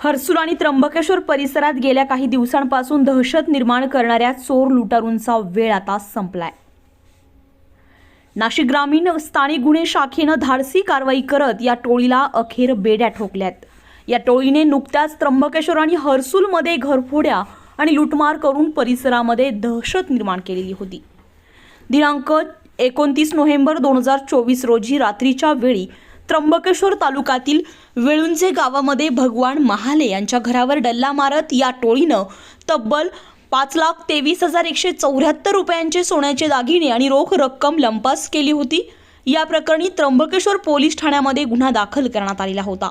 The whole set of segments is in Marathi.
हर्सुल आणि त्र्यंबकेश्वर परिसरात गेल्या काही दिवसांपासून दहशत निर्माण करणाऱ्या चोर लुटारूंचा वेळ आता संपलाय. नाशिक ग्रामीण स्थानिक गुन्हे शाखेनं धाडसी कारवाई करत या टोळीला अखेर बेड्या ठोकल्यात. या टोळीने नुकत्याच त्र्यंबकेश्वर आणि हर्सूलमध्ये घरफोड्या आणि लुटमार करून परिसरामध्ये दहशत निर्माण केलेली होती. दिनांक एकोणतीस नोव्हेंबर दोन हजार चोवीस रोजी रात्रीच्या वेळी त्र्यंबकेश्वर तालुक्यातील वेळुंजे गावामध्ये भगवान महाले यांच्या घरावर डल्ला मारत या टोळीनं तब्बल पाच लाख तेवीस हजार एकशे चौऱ्याहत्तर रुपयांचे सोन्याचे दागिने आणि रोख रक्कम लंपास केली होती. या प्रकरणी त्र्यंबकेश्वर पोलीस ठाण्यामध्ये गुन्हा दाखल करण्यात आलेला होता.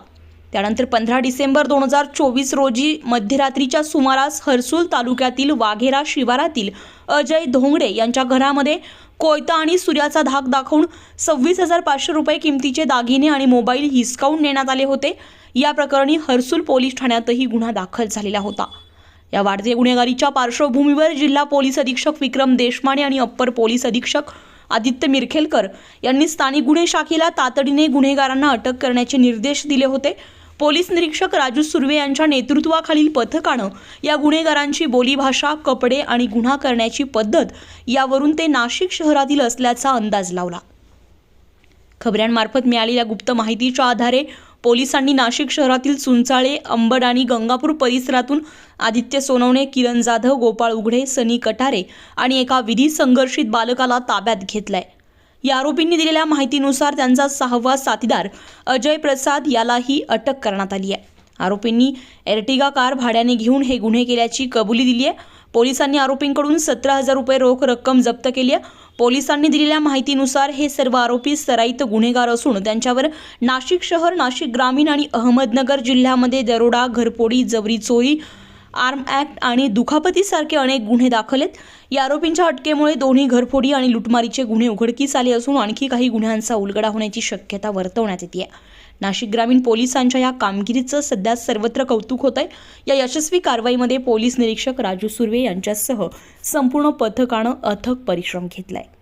त्यानंतर पंधरा डिसेंबर दोन हजार चोवीस रोजी मध्यरात्रीच्या सुमारास हर्सूल तालुक्यातील वाघेरा शिवारातील अजय धोंगडे यांच्या घरामध्ये कोयता आणि सूर्याचा धाक दाखवून सव्वीस हजार पाचशे रुपये किमतीचे दागिने आणि मोबाईल हिसकावून नेण्यात आले होते. या प्रकरणी हर्सूल पोलीस ठाण्यातही गुन्हा दाखल झालेला होता. या वाढते गुन्हेगारीच्या पार्श्वभूमीवर जिल्हा पोलीस अधीक्षक विक्रम देशमाने आणि अप्पर पोलीस अधीक्षक आदित्य मिरखेलकर यांनी स्थानिक गुन्हे शाखेला तातडीने गुन्हेगारांना अटक करण्याचे निर्देश दिले होते. पोलीस निरीक्षक राजू सुर्वे यांच्या नेतृत्वाखालील पथकानं या गुन्हेगारांची बोलीभाषा कपडे आणि गुन्हा करण्याची पद्धत यावरून ते नाशिक शहरातील असल्याचा अंदाज लावला. खबऱ्यांमार्फत मिळालेल्या गुप्त माहितीच्या आधारे पोलिसांनी नाशिक शहरातील चुंचाळे अंबड आणि गंगापूर परिसरातून आदित्य सोनवणे किरण जाधव गोपाळ उघडे सनी कटारे आणि एका विधी संघर्षित बालकाला ताब्यात घेतलाय. या आरोपींनी दिलेल्या माहितीनुसार त्यांचा सहावा साथीदार अजय प्रसाद यालाही अटक करण्यात आली आहे. आरोपींनी एर्टिगा कार भाड्याने घेऊन हे गुन्हे केल्याची कबुली दिली आहे. पोलिसांनी आरोपींकडून सतरा हजार रुपये रोख रक्कम जप्त केली आहे. पोलिसांनी दिलेल्या माहितीनुसार हे सर्व आरोपी सराईत गुन्हेगार असून त्यांच्यावर नाशिक शहर नाशिक ग्रामीण आणि अहमदनगर जिल्ह्यामध्ये दरोडा घरपोडी जबरी चोरी आर्म ॲक्ट आणि दुखापतीसारखे अनेक गुन्हे दाखल आहेत या आरोपींच्या अटकेमुळे दोन्ही घरफोडी आणि लुटमारीचे गुन्हे उघडकीस आले असून आणखी काही गुन्ह्यांचा उलगडा होण्याची शक्यता वर्तवण्यात येते. नाशिक ग्रामीण पोलिसांच्या या कामगिरीचं सध्या सर्वत्र कौतुक होत आहे या यशस्वी कारवाईमध्ये पोलीस निरीक्षक राजू सुर्वे यांच्यासह संपूर्ण पथकानं अथक परिश्रम घेतला आहे